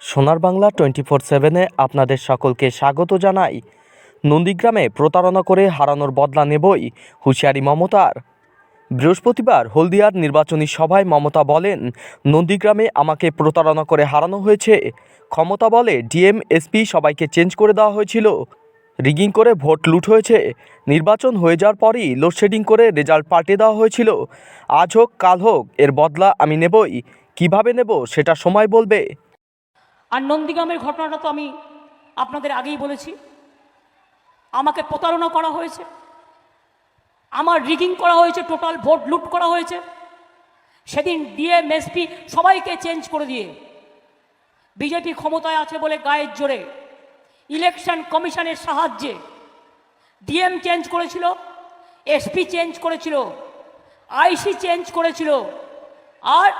সোনার Bangla twenty four সেভেনে আপনাদের সকলকে স্বাগত জানাই। নন্দীগ্রামে প্রতারণা করে হারানোর বদলা নেবই হুঁশিয়ারি মমতার। বৃহস্পতিবার হলদিয়ার নির্বাচনী সভায় মমতা বলেন, নন্দীগ্রামে আমাকে প্রতারণা করে হারানো হয়েছে। ক্ষমতা বলে ডিএম, এসপি সবাইকে চেঞ্জ করে দেওয়া হয়েছিল। রিগিং করে ভোট লুট হয়েছে। নির্বাচন হয়ে যাওয়ার পরই লোডশেডিং করে রেজাল্ট পাল্টে দেওয়া হয়েছিল। আজ হোক, কাল হোক, এর বদলা আমি নেবই। কীভাবে নেব সেটা সময় বলবে। আর নন্দীগ্রামের ঘটনাটা তো আমি আপনাদের আগেই বলেছি। আমাকে প্রতারণা করা হয়েছে। আমার রিগিং করা হয়েছে টোটাল ভোট লুট করা হয়েছে। সেদিন ডিএম এসপি সবাইকে চেঞ্জ করে দিয়ে বিজেপি ক্ষমতায় আছে বলে গায়ের জোরে ইলেকশন কমিশনের সাহায্যে ডিএম চেঞ্জ করেছিল এসপি চেঞ্জ করেছিল আইসি চেঞ্জ করেছিল। আর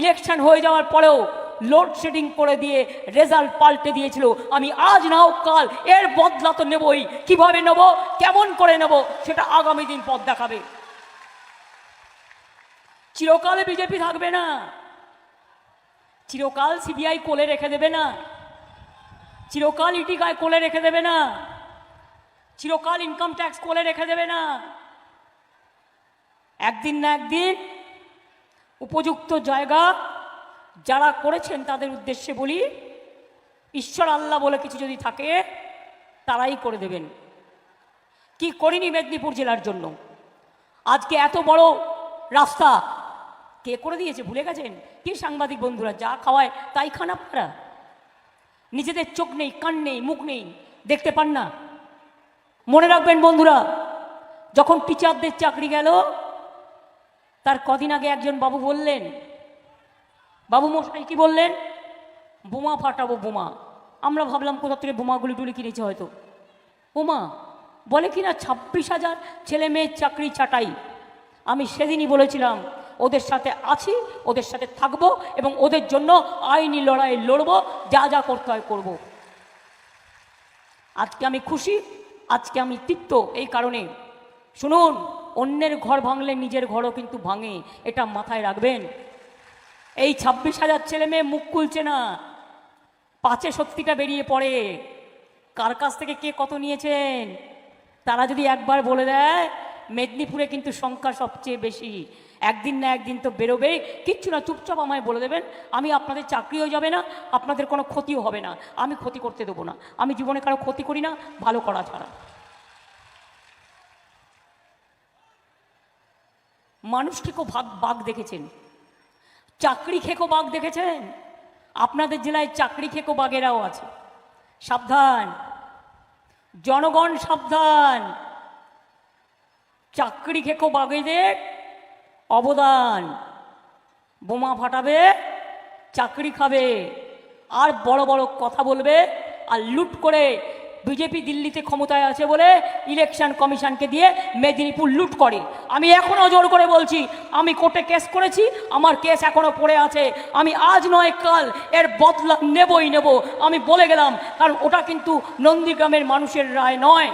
ইলেকশন হয়ে যাওয়ার পরেও লোডশেডিং করে দিয়ে রেজাল্ট পাল্টে দিয়েছিল। আমি আজ না হোক কাল এর বদলা তো নেবই। কীভাবে নেব? কেমন করে নেব? সেটা আগামী দিন পথ দেখাবে। চিরকালে বিজেপি থাকবে না। চিরকাল সিবিআই কোলে রেখে দেবে না। চিরকাল ইটি গায়ে কোলে রেখে দেবে না। চিরকাল ইনকাম ট্যাক্স কোলে রেখে দেবে না। একদিন না একদিন উপযুক্ত জায়গা যারা করেছেন তাদের উদ্দেশ্যে বলি, ঈশ্বর আল্লাহ বলে কিছু যদি থাকে, তারাই করে দেবেন। কি করিনি মেদিনীপুর জেলার জন্য? আজকে এত বড় রাস্তা কে করে দিয়েছে? ভুলে গেছেন? কি সাংবাদিক বন্ধুরা, যা খাওয়ায় তাই খান আপনারা? নিজেদের চোখ নেই, কান নেই, মুখ নেই, দেখতে পান না। মনে রাখবেন বন্ধুরা, যখন টিচারদের চাকরি গেল, তার কদিন আগে একজন বাবু বললেন বাবু মশাই কি বললেন? বোমা ফাটাবো, বোমা। আমরা ভাবলাম কোথা থেকে বোমাগুলি টুলি কিনেছে হয়তো। বোমা, বলে কি না ছাব্বিশ হাজার ছেলে মেয়ের চাকরি চাটাই আমি সেদিনই বলেছিলাম, ওদের সাথে আছি, ওদের সাথে থাকব এবং ওদের জন্য আইনি লড়াই লড়বো, যা যা করতে হয় করব। আজকে আমি খুশি, আজকে আমি তৃপ্ত এই কারণে। শুনুন, অন্যের ঘর ভাঙলে নিজের ঘরও কিন্তু ভাঙে, এটা মাথায় রাখবেন। এই ছাব্বিশ হাজার ছেলে মেয়ে মুখ খুলছে না। পাঁচে সত্যিটা বেরিয়ে পড়ে। কার কাছ থেকে কে কত নিয়েছেন? তারা যদি একবার বলে দেয়, মেদিনীপুরে কিন্তু সংখ্যা সবচেয়ে বেশি। একদিন না একদিন তো বেরোবেই। কিচ্ছু না, চুপচাপ আমায় বলে দেবেন, আমি আপনাদের চাকরিও যাবে না, আপনাদের কোনো ক্ষতিও হবে না। আমি ক্ষতি করতে দেবো না। আমি জীবনে কারও ক্ষতি করি না, ভালো করা ছাড়া। মানুষ খেকো ভাগ বাঘ দেখেছেন। চাকরি খেকো বাঘ দেখেছেন? আপনাদের জেলায় চাকরি খেকো বাঘেরাও আছে। সাবধান। জনগণ সাবধান। চাকরি খেকো বাঘেদের অবদান। বোমা ফাটাবে, চাকরি খাবে, আর বড় বড় কথা বলবে আর লুট করে বিজেপি দিল্লিতে ক্ষমতায় আছে বলে ইলেকশন কমিশনকে দিয়ে মেদিনীপুর লুট করে। আমি এখনও জোর করে বলছি, আমি কোর্টে কেস করেছি, আমার কেস এখনও পড়ে আছে। আমি আজ নয়, কাল এর বদলা নেবই নেব। আমি বলে গেলাম, কারণ ওটা কিন্তু নন্দীগ্রামের মানুষের রায় নয়।